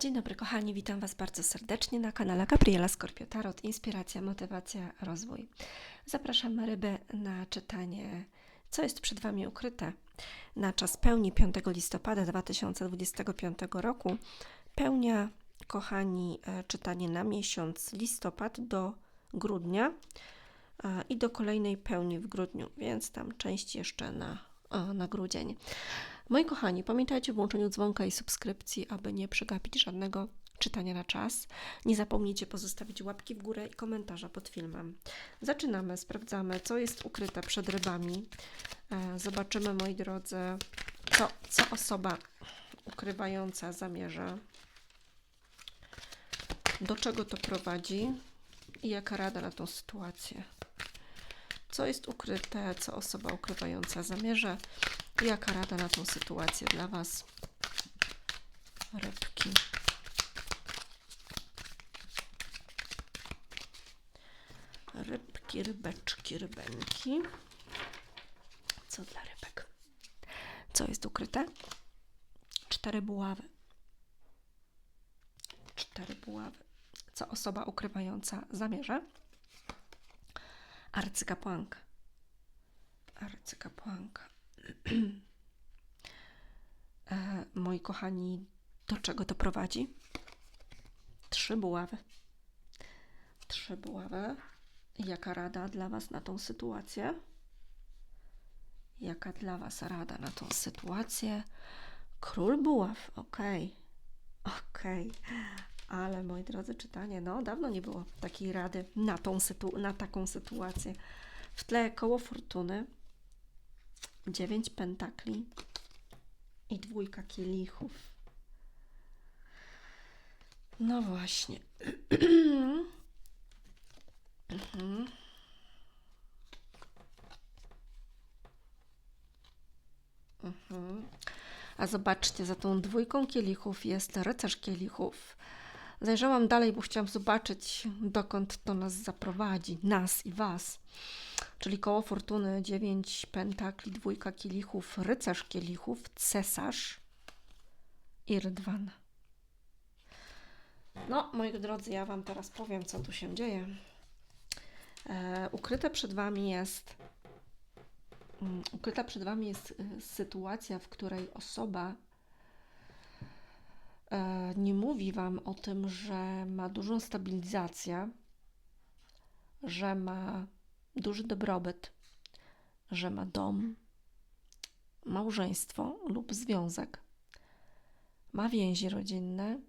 Dzień dobry kochani, witam Was bardzo serdecznie na kanale Gabriela Skorpio Tarot, inspiracja, motywacja, rozwój. Zapraszam ryby na czytanie, co jest przed Wami ukryte na czas pełni 5 listopada 2025 roku. Pełnia, kochani, e, czytanie na miesiąc listopad do grudnia e, i do kolejnej pełni w grudniu, więc tam część jeszcze na, e, na grudzień. Moi kochani, pamiętajcie o włączeniu dzwonka i subskrypcji, aby nie przegapić żadnego czytania na czas. Nie zapomnijcie pozostawić łapki w górę i komentarza pod filmem. Zaczynamy, sprawdzamy, co jest ukryte przed rybami. E, zobaczymy, moi drodzy, co, co osoba ukrywająca zamierza, do czego to prowadzi i jaka rada na tą sytuację. Co jest ukryte, co osoba ukrywająca zamierza Jaka rada na tą sytuację dla Was? Rybki. Rybki, rybeczki, rybeńki. Co dla rybek? Co jest ukryte? Cztery buławy. Cztery buławy. Co osoba ukrywająca zamierza? Arcykapłanka. Arcykapłanka. E, moi kochani, do czego to prowadzi? Trzy buławy. Trzy buławy. Jaka rada dla Was na tą sytuację? Jaka dla Was rada na tą sytuację? Król buław, okej. Okay. Okej. Okay. Ale moi drodzy, czytanie, no dawno nie było takiej rady na, tą sytu- na taką sytuację. W tle koło fortuny, dziewięć pentakli i dwójka kielichów. No właśnie. mhm. Mhm. A zobaczcie, za tą dwójką kielichów jest rycerz kielichów. Zajrzałam dalej, bo chciałam zobaczyć, dokąd to nas zaprowadzi, nas i was. Czyli koło fortuny 9 pentakli, dwójka kielichów, rycerz kielichów, cesarz i rydwan. No, moi drodzy, ja Wam teraz powiem, co tu się dzieje. E, ukryte przed Wami jest um, ukryta przed Wami jest y, sytuacja, w której osoba e, nie mówi Wam o tym, że ma dużą stabilizację, że ma duży dobrobyt, że ma dom, małżeństwo lub związek, ma więzi rodzinne.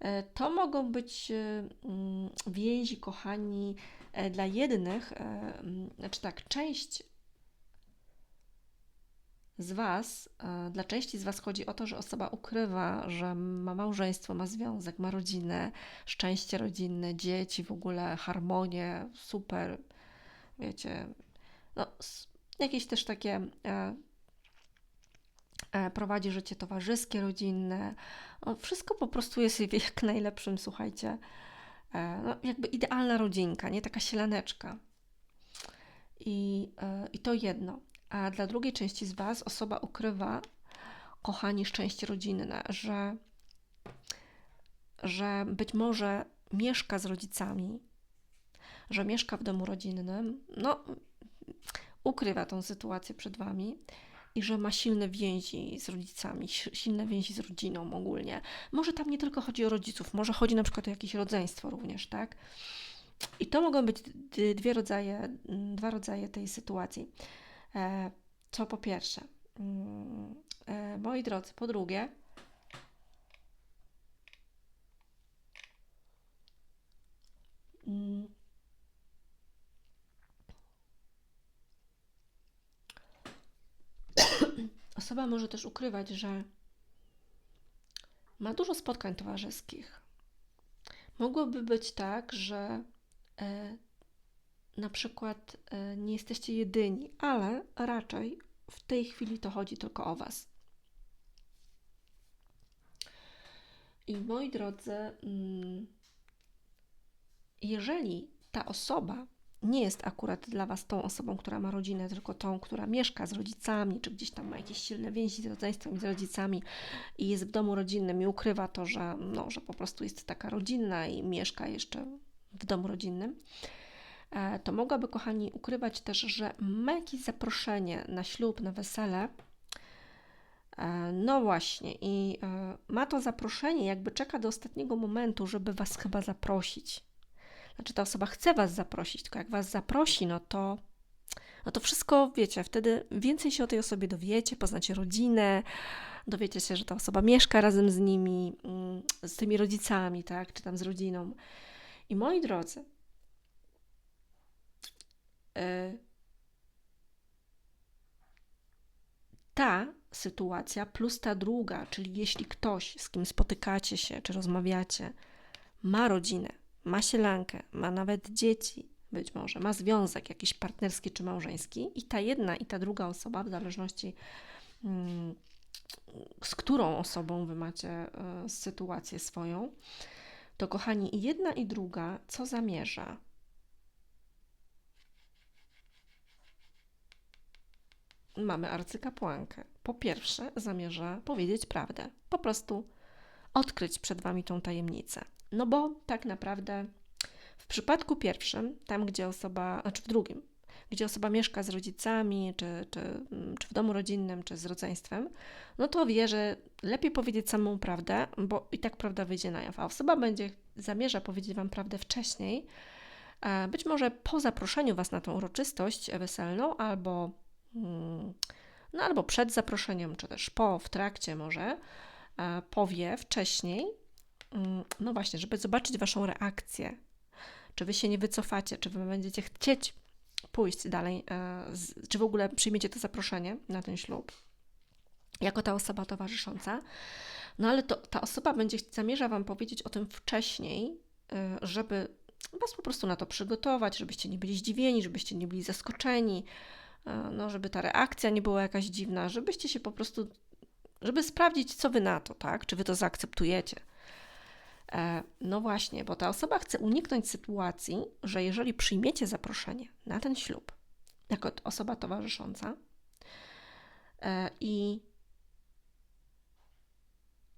E, to mogą być e, mm, więzi, kochani, e, dla jednych, znaczy tak, część z Was, dla części z Was chodzi o to, że osoba ukrywa, że ma małżeństwo, ma związek, ma rodzinę, szczęście rodzinne, dzieci, w ogóle harmonię, super, wiecie, no, jakieś też takie e, e, prowadzi życie towarzyskie, rodzinne. No, wszystko po prostu jest w jak najlepszym, słuchajcie, e, no, jakby idealna rodzinka, nie taka sielaneczka. I, e, I to jedno. A dla drugiej części z Was osoba ukrywa, kochani, szczęście rodzinne, że, że być może mieszka z rodzicami, że mieszka w domu rodzinnym, no, ukrywa tą sytuację przed Wami i że ma silne więzi z rodzicami, silne więzi z rodziną ogólnie. Może tam nie tylko chodzi o rodziców, może chodzi na przykład o jakieś rodzeństwo również, tak? I to mogą być dwie rodzaje, dwa rodzaje tej sytuacji. E, co po pierwsze, mm, e, moi drodzy, po drugie, mm, Osoba może też ukrywać, że ma dużo spotkań towarzyskich. Mogłoby być tak, że e, na przykład e, nie jesteście jedyni, ale raczej w tej chwili to chodzi tylko o Was. I moi drodzy, mm, jeżeli ta osoba nie jest akurat dla Was tą osobą, która ma rodzinę, tylko tą, która mieszka z rodzicami, czy gdzieś tam ma jakieś silne więzi z rodzeństwem i z rodzicami i jest w domu rodzinnym i ukrywa to, że, no, że po prostu jest taka rodzinna i mieszka jeszcze w domu rodzinnym, to mogłaby, kochani, ukrywać też, że ma jakieś zaproszenie na ślub, na wesele. E, no właśnie, i e, ma to zaproszenie, jakby czeka do ostatniego momentu, żeby Was chyba zaprosić znaczy ta osoba chce Was zaprosić, tylko jak Was zaprosi, no to, no to wszystko wiecie, wtedy więcej się o tej osobie dowiecie, poznacie rodzinę, dowiecie się, że ta osoba mieszka razem z nimi, mm, z tymi rodzicami, tak, czy tam z rodziną. I moi drodzy, ta sytuacja plus ta druga, czyli jeśli ktoś, z kim spotykacie się, czy rozmawiacie, ma rodzinę, ma sielankę, ma nawet dzieci, być może, ma związek jakiś partnerski czy małżeński, i ta jedna i ta druga osoba, w zależności mm, z którą osobą wy macie y, sytuację swoją, to kochani, i jedna i druga, co zamierza? Mamy arcykapłankę. Po pierwsze, zamierza powiedzieć prawdę. Po prostu odkryć przed wami tą tajemnicę. No bo tak naprawdę w przypadku pierwszym, tam gdzie osoba, znaczy w drugim, gdzie osoba mieszka z rodzicami, czy, czy, mm, czy w domu rodzinnym, czy z rodzeństwem, no to wie, że lepiej powiedzieć samą prawdę, bo i tak prawda wyjdzie na jaw. A osoba będzie zamierza powiedzieć Wam prawdę wcześniej, być może po zaproszeniu Was na tą uroczystość weselną, albo, no, albo przed zaproszeniem, czy też po, w trakcie może, powie wcześniej, Mm, no właśnie, żeby zobaczyć Waszą reakcję. Czy Wy się nie wycofacie, czy Wy będziecie chcieć pójść dalej, e, czy w ogóle przyjmiecie to zaproszenie na ten ślub, jako ta osoba towarzysząca. No ale to, ta osoba będzie zamierza Wam powiedzieć o tym wcześniej, e, żeby Was po prostu na to przygotować, żebyście nie byli zdziwieni, żebyście nie byli zaskoczeni, e, no, żeby ta reakcja nie była jakaś dziwna, żebyście się po prostu, żeby sprawdzić, co Wy na to, tak? Czy Wy to zaakceptujecie. E, no właśnie, bo ta osoba chce uniknąć sytuacji, że jeżeli przyjmiecie zaproszenie na ten ślub jako osoba towarzysząca e, i,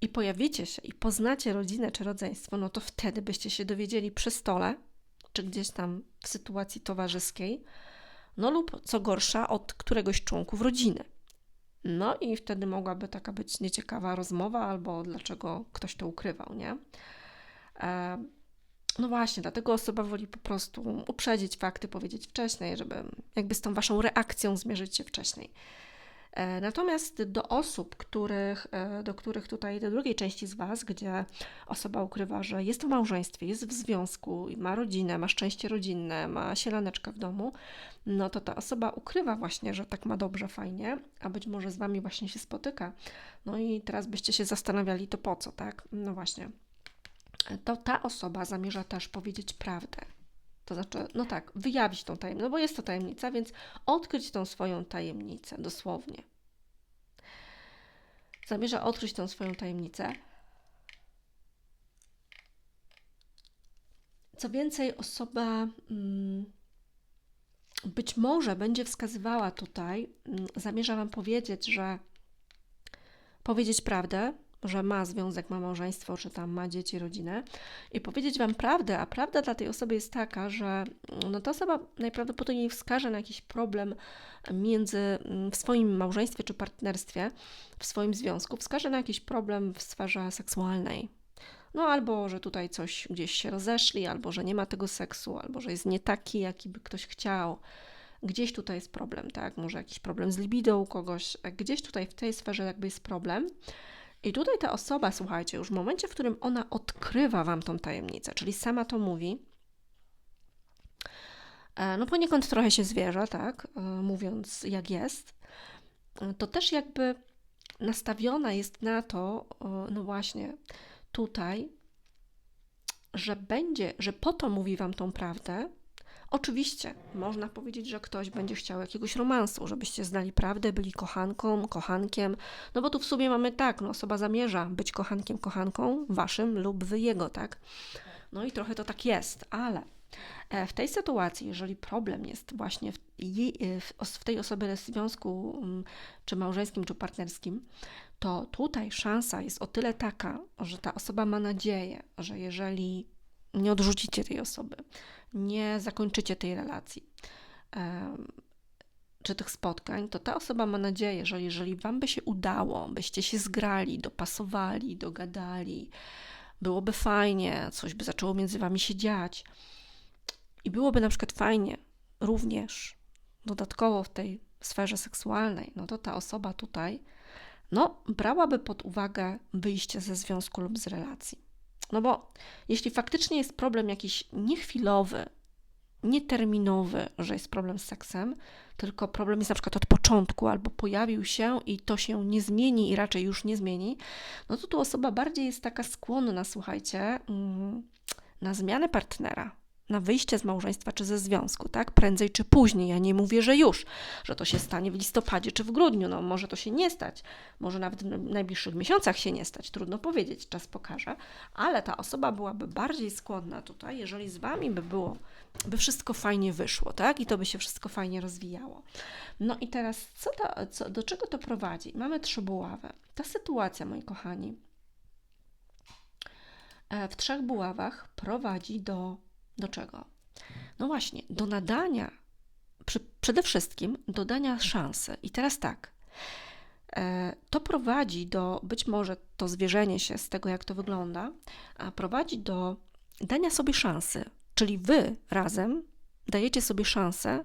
i pojawicie się i poznacie rodzinę czy rodzeństwo, no to wtedy byście się dowiedzieli przy stole, czy gdzieś tam w sytuacji towarzyskiej, no lub co gorsza od któregoś członków rodziny. No i wtedy mogłaby taka być nieciekawa rozmowa, albo dlaczego ktoś to ukrywał, nie? E, no właśnie, dlatego osoba woli po prostu uprzedzić fakty, powiedzieć wcześniej, żeby jakby z tą waszą reakcją zmierzyć się wcześniej. E, natomiast do osób, których, e, do których tutaj, do drugiej części z Was, gdzie osoba ukrywa, że jest w małżeństwie, jest w związku, ma rodzinę, ma szczęście rodzinne, ma sielaneczkę w domu, no to ta osoba ukrywa właśnie, że tak ma dobrze, fajnie, a być może z Wami właśnie się spotyka. No i teraz byście się zastanawiali, to po co, tak? No właśnie to ta osoba zamierza też powiedzieć prawdę. To znaczy, no tak, wyjawić tą tajemnicę, no bo jest to tajemnica, więc odkryć tą swoją tajemnicę, dosłownie. Zamierza odkryć tą swoją tajemnicę. Co więcej, osoba mm, być może będzie wskazywała tutaj, mm, zamierza Wam powiedzieć, że powiedzieć prawdę, że ma związek, ma małżeństwo, czy tam ma dzieci, rodzinę i powiedzieć Wam prawdę, a prawda dla tej osoby jest taka, że no, ta osoba najprawdopodobniej wskaże na jakiś problem między mm, w swoim małżeństwie czy partnerstwie, w swoim związku, wskaże na jakiś problem w sferze seksualnej. No albo, że tutaj coś gdzieś się rozeszli, albo, że nie ma tego seksu, albo, że jest nie taki, jaki by ktoś chciał. Gdzieś tutaj jest problem, tak? Może jakiś problem z libidą u kogoś, gdzieś tutaj w tej sferze jakby jest problem. I tutaj ta osoba, słuchajcie, już w momencie, w którym ona odkrywa Wam tą tajemnicę, czyli sama to mówi, e, no poniekąd trochę się zwierza, tak, e, mówiąc jak jest, e, to też jakby nastawiona jest na to, no właśnie tutaj, że będzie, że po to mówi Wam tą prawdę, Oczywiście można powiedzieć, że ktoś będzie chciał jakiegoś romansu, żebyście znali prawdę, byli kochanką, kochankiem, no bo tu w sumie mamy tak, no osoba zamierza być kochankiem, kochanką waszym lub wy jego, tak? No i trochę to tak jest, ale E, w tej sytuacji, jeżeli problem jest właśnie w, jej, e, w tej osobie związku mm, czy małżeńskim, czy partnerskim, to tutaj szansa jest o tyle taka, że ta osoba ma nadzieję, że jeżeli nie odrzucicie tej osoby, nie zakończycie tej relacji, czy tych spotkań, to ta osoba ma nadzieję, że jeżeli Wam by się udało, byście się zgrali, dopasowali, dogadali, byłoby fajnie, coś by zaczęło między Wami się dziać i byłoby na przykład fajnie również dodatkowo w tej sferze seksualnej, no to ta osoba tutaj, no, brałaby pod uwagę wyjście ze związku lub z relacji. No bo jeśli faktycznie jest problem jakiś niechwilowy, nieterminowy, że jest problem z seksem, tylko problem jest na przykład od początku, albo pojawił się i to się nie zmieni i raczej już nie zmieni, no to tu osoba bardziej jest taka skłonna, słuchajcie, mm, na zmianę partnera, na wyjście z małżeństwa czy ze związku, tak? Prędzej czy później. Ja nie mówię, że już, że to się stanie w listopadzie czy w grudniu. No, może to się nie stać, może nawet w najbliższych miesiącach się nie stać, trudno powiedzieć, czas pokaże, ale ta osoba byłaby bardziej skłonna tutaj, jeżeli z wami by było, by wszystko fajnie wyszło, tak? I to by się wszystko fajnie rozwijało. No i teraz, co to, co, do czego to prowadzi? Mamy trzy buławy. Ta sytuacja, moi kochani, e, w trzech buławach prowadzi do do czego? No właśnie, do nadania, przy, przede wszystkim do dania szansy. I teraz tak, e, to prowadzi do, być może to zwierzenie się z tego, jak to wygląda, a prowadzi do dania sobie szansy, czyli wy razem dajecie sobie szansę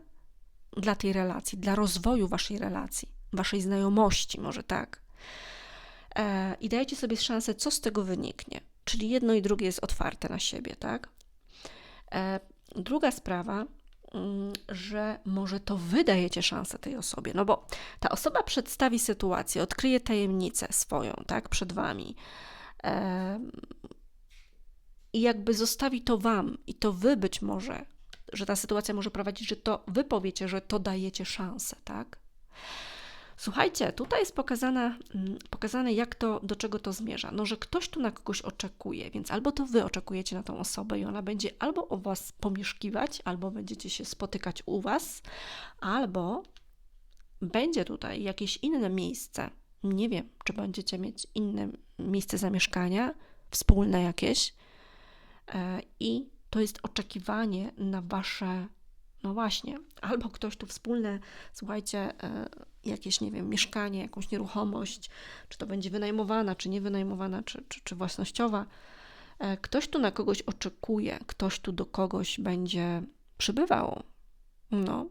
dla tej relacji, dla rozwoju waszej relacji, waszej znajomości, może tak. E, I dajecie sobie szansę, co z tego wyniknie. Czyli jedno i drugie jest otwarte na siebie, tak? E, druga sprawa, mm, że może to wy dajecie szansę tej osobie, no bo ta osoba przedstawi sytuację, odkryje tajemnicę swoją, tak, przed wami. I jakby zostawi to wam, i to wy być może, że ta sytuacja może prowadzić, że to wy powiecie, że to dajecie szansę, tak? Słuchajcie, tutaj jest pokazane, mm, pokazane, jak to, do czego to zmierza. No, że ktoś tu na kogoś oczekuje, więc albo to wy oczekujecie na tą osobę i ona będzie albo u was pomieszkiwać, albo będziecie się spotykać u was, albo będzie tutaj jakieś inne miejsce. Nie wiem, czy będziecie mieć inne miejsce zamieszkania, wspólne jakieś, e, i to jest oczekiwanie na wasze no właśnie, albo ktoś tu wspólne, słuchajcie, e, jakieś, nie wiem, mieszkanie, jakąś nieruchomość, czy to będzie wynajmowana, czy nie wynajmowana, czy, czy, czy własnościowa. E, ktoś tu na kogoś oczekuje, ktoś tu do kogoś będzie przybywał. No,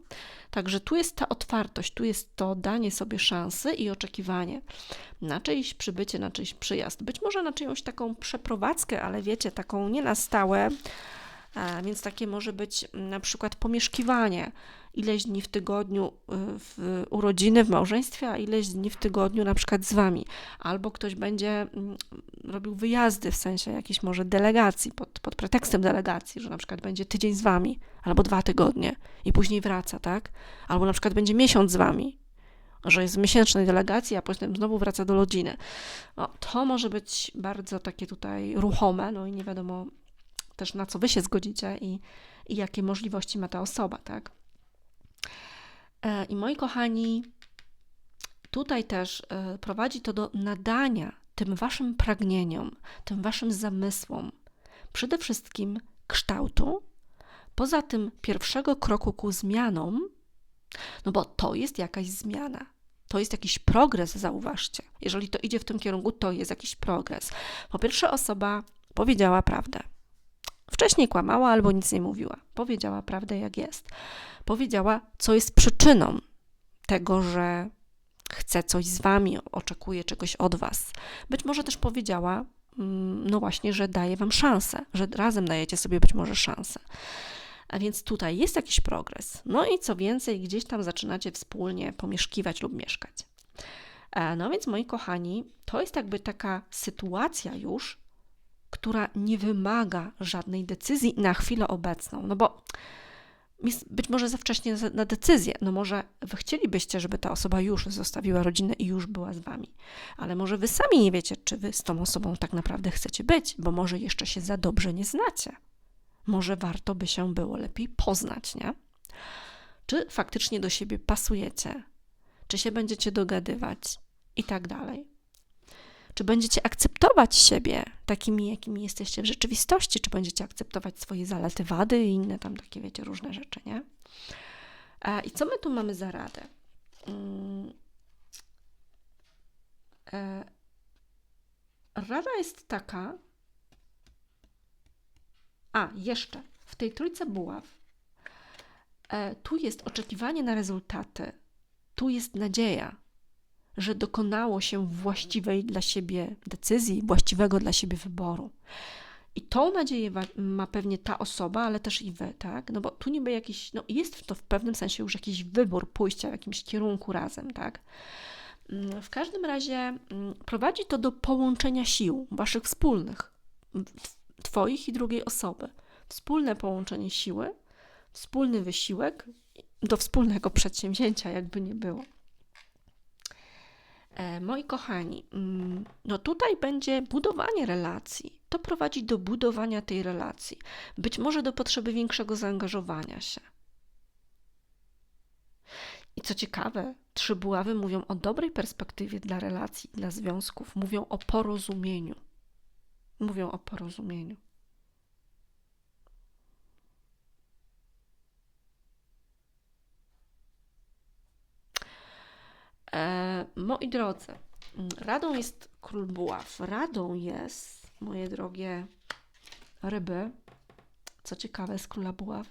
także tu jest ta otwartość, tu jest to danie sobie szansy i oczekiwanie na czyjś przybycie, na czyjś przyjazd. Być może na czyjąś taką przeprowadzkę, ale wiecie, taką nie na stałe, więc takie może być mm, na przykład pomieszkiwanie ileś dni w tygodniu y, w urodziny, w małżeństwie, a ileś dni w tygodniu na przykład z wami. Albo ktoś będzie mm, robił wyjazdy w sensie jakiejś może delegacji, pod, pod pretekstem delegacji, że na przykład będzie tydzień z wami, albo dwa tygodnie i później wraca, tak? Albo na przykład będzie miesiąc z wami, że jest w miesięcznej delegacji, a potem znowu wraca do rodziny. No, to może być bardzo takie tutaj ruchome, no i nie wiadomo też na co wy się zgodzicie i, i jakie możliwości ma ta osoba, tak? E, I moi kochani, tutaj też e, prowadzi to do nadania tym waszym pragnieniom, tym waszym zamysłom, przede wszystkim kształtu, poza tym pierwszego kroku ku zmianom, no bo to jest jakaś zmiana. To jest jakiś progres, zauważcie. Jeżeli to idzie w tym kierunku, to jest jakiś progres. Po pierwsze, osoba powiedziała prawdę. Wcześniej kłamała albo nic nie mówiła. Powiedziała prawdę, jak jest. Powiedziała, co jest przyczyną tego, że chce coś z wami, oczekuje czegoś od was. Być może też powiedziała, mm, no właśnie, że daje wam szansę, że razem dajecie sobie być może szansę. A więc tutaj jest jakiś progres. No i co więcej, gdzieś tam zaczynacie wspólnie pomieszkiwać lub mieszkać. E, no więc, moi kochani, to jest jakby taka sytuacja już, która nie wymaga żadnej decyzji na chwilę obecną. No bo jest być może za wcześnie na decyzję. No może wy chcielibyście, żeby ta osoba już zostawiła rodzinę i już była z wami, ale może wy sami nie wiecie, czy wy z tą osobą tak naprawdę chcecie być, bo może jeszcze się za dobrze nie znacie. Może warto by się było lepiej poznać, nie? Czy faktycznie do siebie pasujecie? Czy się będziecie dogadywać? I tak dalej. Czy będziecie akceptować siebie takimi, jakimi jesteście w rzeczywistości? Czy będziecie akceptować swoje zalety, wady i inne tam takie, wiecie, różne rzeczy, nie? I co my tu mamy za radę? Mm. E, rada jest taka. A, jeszcze w tej trójce buław. E, tu jest oczekiwanie na rezultaty, tu jest nadzieja, że dokonało się właściwej dla siebie decyzji, właściwego dla siebie wyboru. I tą nadzieję ma pewnie ta osoba, ale też i wy, tak? No bo tu niby jakiś, no jest to w pewnym sensie już jakiś wybór pójścia w jakimś kierunku razem, tak? Mm, w każdym razie mm, prowadzi to do połączenia sił waszych wspólnych, twoich i drugiej osoby. Wspólne połączenie siły, wspólny wysiłek do wspólnego przedsięwzięcia, jakby nie było. E, moi kochani, mm, no tutaj będzie budowanie relacji. To prowadzi do budowania tej relacji, być może do potrzeby większego zaangażowania się. I co ciekawe, trzy buławy mówią o dobrej perspektywie dla relacji, dla związków, mówią o porozumieniu. Mówią o porozumieniu. E, moi drodzy, radą jest król buław. Radą jest, moje drogie ryby, co ciekawe z króla buław,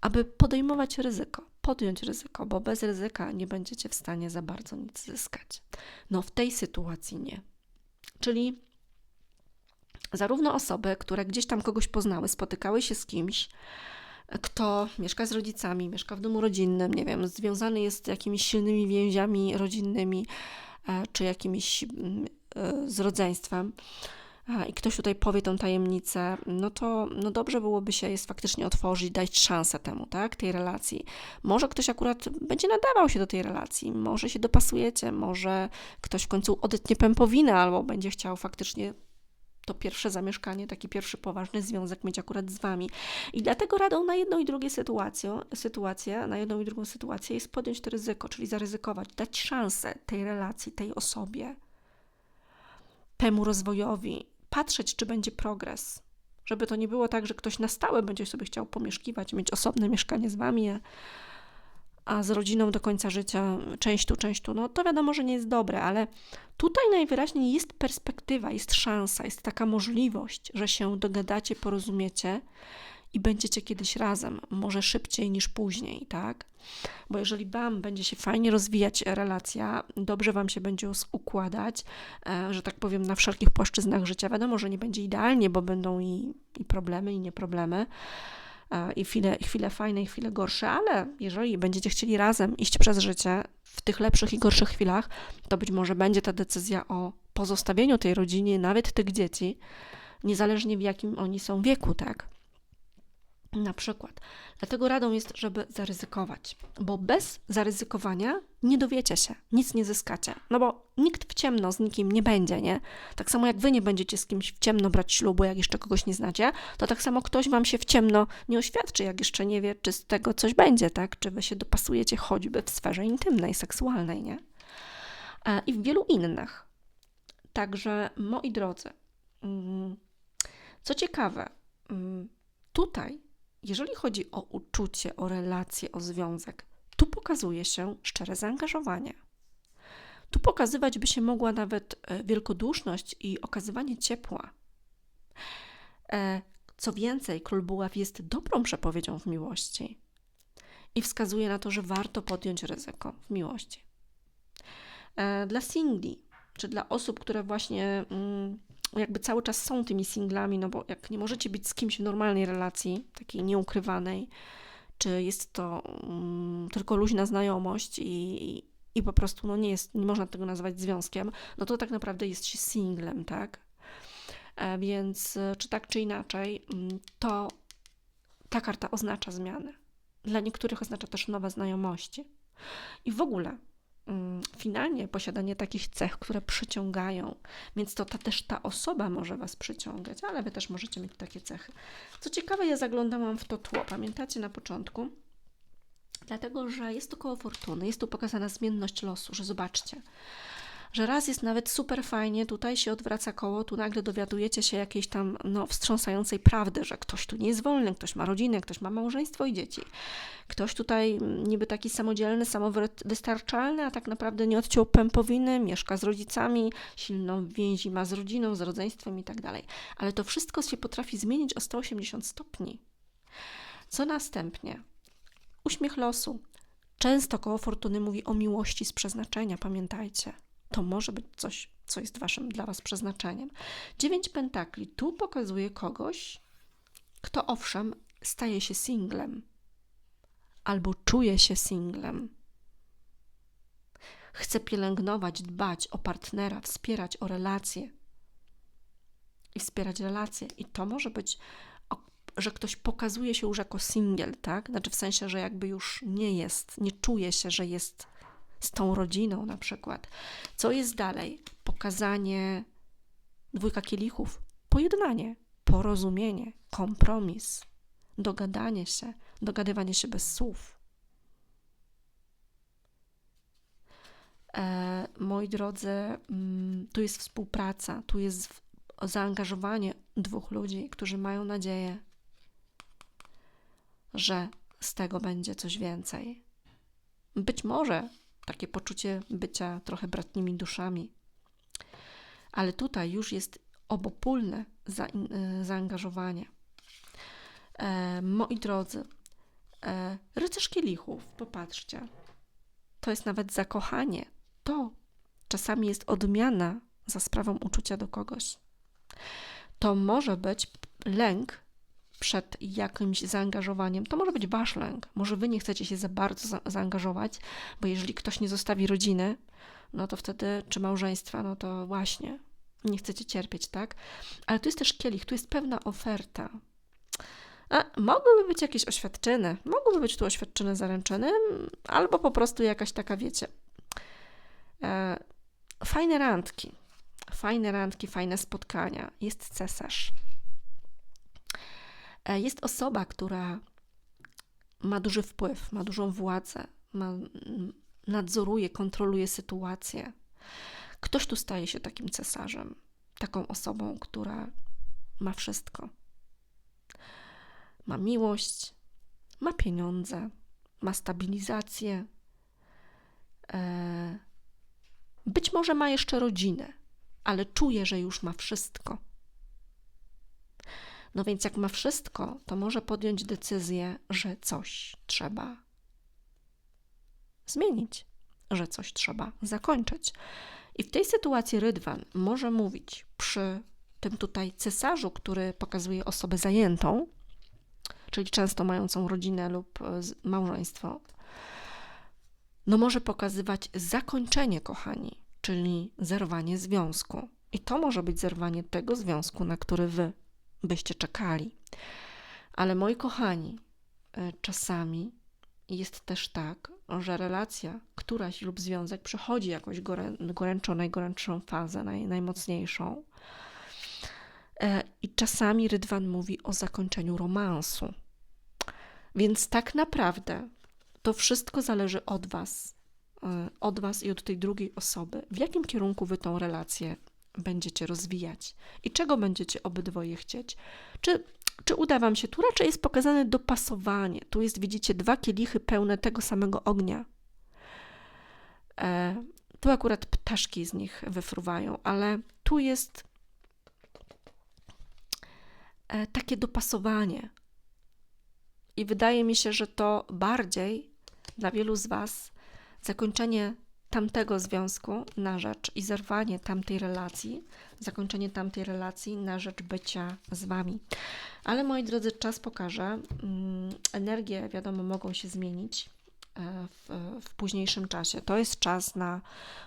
aby podejmować ryzyko, podjąć ryzyko, bo bez ryzyka nie będziecie w stanie za bardzo nic zyskać. No w tej sytuacji nie. Czyli zarówno osoby, które gdzieś tam kogoś poznały, spotykały się z kimś, kto mieszka z rodzicami, mieszka w domu rodzinnym, nie wiem, związany jest z jakimiś silnymi więziami rodzinnymi, e, czy jakimiś mm, e, z rodzeństwem, i ktoś tutaj powie tą tajemnicę, no to no dobrze byłoby się jest faktycznie otworzyć, dać szansę temu, tak, tej relacji. Może ktoś akurat będzie nadawał się do tej relacji, może się dopasujecie, może ktoś w końcu odetnie pępowinę albo będzie chciał faktycznie to pierwsze zamieszkanie, taki pierwszy poważny związek mieć akurat z Wami. I dlatego radą na jedną i drugą sytuację, sytuację, na jedną i drugą sytuację jest podjąć to ryzyko, czyli zaryzykować, dać szansę tej relacji, tej osobie, temu rozwojowi, patrzeć, czy będzie progres. Żeby to nie było tak, że ktoś na stałe będzie sobie chciał pomieszkiwać, mieć osobne mieszkanie z Wami, a z rodziną do końca życia, część tu, część tu, no to wiadomo, że nie jest dobre, ale tutaj najwyraźniej jest perspektywa, jest szansa, jest taka możliwość, że się dogadacie, porozumiecie i będziecie kiedyś razem, może szybciej niż później, tak? Bo jeżeli Wam będzie się fajnie rozwijać relacja, dobrze Wam się będzie układać, e, że tak powiem, na wszelkich płaszczyznach życia, wiadomo, że nie będzie idealnie, bo będą i, i problemy, i nieproblemy, i chwile, chwile fajne, i chwile gorsze, ale jeżeli będziecie chcieli razem iść przez życie w tych lepszych i gorszych chwilach, to być może będzie ta decyzja o pozostawieniu tej rodziny, nawet tych dzieci, niezależnie w jakim oni są wieku, tak? Na przykład. Dlatego radą jest, żeby zaryzykować, bo bez zaryzykowania nie dowiecie się, nic nie zyskacie. No bo nikt w ciemno z nikim nie będzie, nie? Tak samo jak wy nie będziecie z kimś w ciemno brać ślubu, jak jeszcze kogoś nie znacie, to tak samo ktoś wam się w ciemno nie oświadczy, jak jeszcze nie wie, czy z tego coś będzie, tak? Czy wy się dopasujecie choćby w sferze intymnej, seksualnej, nie? E, I w wielu innych. Także, moi drodzy, mm, co ciekawe, mm, tutaj jeżeli chodzi o uczucie, o relacje, o związek, tu pokazuje się szczere zaangażowanie. Tu pokazywać by się mogła nawet e, wielkoduszność i okazywanie ciepła. E, co więcej, król buław jest dobrą przepowiedzią w miłości i wskazuje na to, że warto podjąć ryzyko w miłości. E, dla singli, czy dla osób, które właśnie mm, jakby cały czas są tymi singlami, no bo jak nie możecie być z kimś w normalnej relacji, takiej nieukrywanej, czy jest to um, tylko luźna znajomość i, i po prostu no nie, jest, nie można tego nazwać związkiem, no to tak naprawdę jest się singlem, tak? E, więc e, czy tak, czy inaczej, mm, to ta karta oznacza zmiany. Dla niektórych oznacza też nowe znajomości. I w ogóle finalnie posiadanie takich cech, które przyciągają. Więc to ta, też ta osoba może Was przyciągać, ale Wy też możecie mieć takie cechy. Co ciekawe, ja zaglądałam w to tło. Pamiętacie na początku? Dlatego, że jest to koło fortuny, jest tu pokazana zmienność losu, że zobaczcie, że raz jest nawet super fajnie, tutaj się odwraca koło, tu nagle dowiadujecie się jakiejś tam no, wstrząsającej prawdy, że ktoś tu nie jest wolny, ktoś ma rodzinę, ktoś ma małżeństwo i dzieci. Ktoś tutaj niby taki samodzielny, samowystarczalny, a tak naprawdę nie odciął pępowiny, mieszka z rodzicami, silną więzi ma z rodziną, z rodzeństwem i tak dalej. Ale to wszystko się potrafi zmienić o 180 stopni. Co następnie? Uśmiech losu. Często koło fortuny mówi o miłości z przeznaczenia, pamiętajcie to może być coś, co jest waszym dla was przeznaczeniem. Dziewięć pentakli tu pokazuje kogoś, kto owszem staje się singlem albo czuje się singlem. Chce pielęgnować, dbać o partnera, wspierać o relacje i wspierać relacje. I to może być, że ktoś pokazuje się już jako singiel, tak? Znaczy w sensie, że jakby już nie jest, nie czuje się, że jest z tą rodziną na przykład. Co jest dalej? Pokazanie dwójka kielichów, pojednanie, porozumienie, kompromis, dogadanie się, dogadywanie się bez słów. E, moi drodzy, mm, tu jest współpraca, tu jest zaangażowanie dwóch ludzi, którzy mają nadzieję, że z tego będzie coś więcej. Być może takie poczucie bycia trochę bratnimi duszami. Ale tutaj już jest obopólne e, zaangażowanie. E, moi drodzy, e, rycerz kielichów, popatrzcie, to jest nawet zakochanie. To czasami jest odmiana za sprawą uczucia do kogoś. To może być lęk przed jakimś zaangażowaniem, to może być wasz lęk. Może wy nie chcecie się za bardzo za zaangażować, bo jeżeli ktoś nie zostawi rodziny, no to wtedy, czy małżeństwa, no to właśnie nie chcecie cierpieć, tak? Ale tu jest też kielich, tu jest pewna oferta. A mogłyby być jakieś oświadczyny, mogłyby być tu oświadczyny zaręczyny, albo po prostu jakaś taka, wiecie, e, fajne randki, fajne randki, fajne spotkania. Jest cesarz. E, jest osoba, która ma duży wpływ, ma dużą władzę, ma, nadzoruje, kontroluje sytuację. Ktoś tu staje się takim cesarzem, taką osobą, która ma wszystko. Ma miłość, ma pieniądze, ma stabilizację. E, być może ma jeszcze rodzinę, ale czuje, że już ma wszystko. No więc jak ma wszystko, to może podjąć decyzję, że coś trzeba zmienić, że coś trzeba zakończyć. I w tej sytuacji Rydwan może mówić przy tym tutaj cesarzu, który pokazuje osobę zajętą, czyli często mającą rodzinę lub e, małżeństwo, no może pokazywać zakończenie, kochani, czyli zerwanie związku. I to może być zerwanie tego związku, na który wy byście czekali. Ale moi kochani, e, czasami jest też tak, że relacja, któraś lub związek przechodzi jakąś goręczą, najgorętszą fazę, naj, najmocniejszą. E, I czasami Rydwan mówi o zakończeniu romansu. Więc tak naprawdę to wszystko zależy od Was, e, od Was i od tej drugiej osoby, w jakim kierunku Wy tą relację będziecie rozwijać i czego będziecie obydwoje chcieć. Czy, czy uda Wam się? Tu raczej jest pokazane dopasowanie. Tu jest, widzicie, dwa kielichy pełne tego samego ognia. E, tu akurat ptaszki z nich wyfruwają, ale tu jest e, takie dopasowanie. I wydaje mi się, że to bardziej dla wielu z Was zakończenie tamtego związku na rzecz i zerwanie tamtej relacji, zakończenie tamtej relacji na rzecz bycia z Wami. Ale moi drodzy, czas pokaże. Mm, energie, wiadomo, mogą się zmienić e, w, w późniejszym czasie. To jest czas na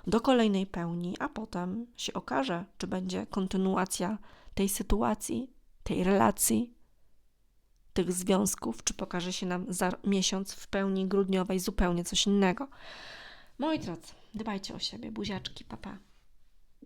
do kolejnej pełni, a potem się okaże, czy będzie kontynuacja tej sytuacji, tej relacji, tych związków, czy pokaże się nam za miesiąc w pełni grudniowej zupełnie coś innego. Moi drodzy, dbajcie o siebie, buziaczki, papa. Pa.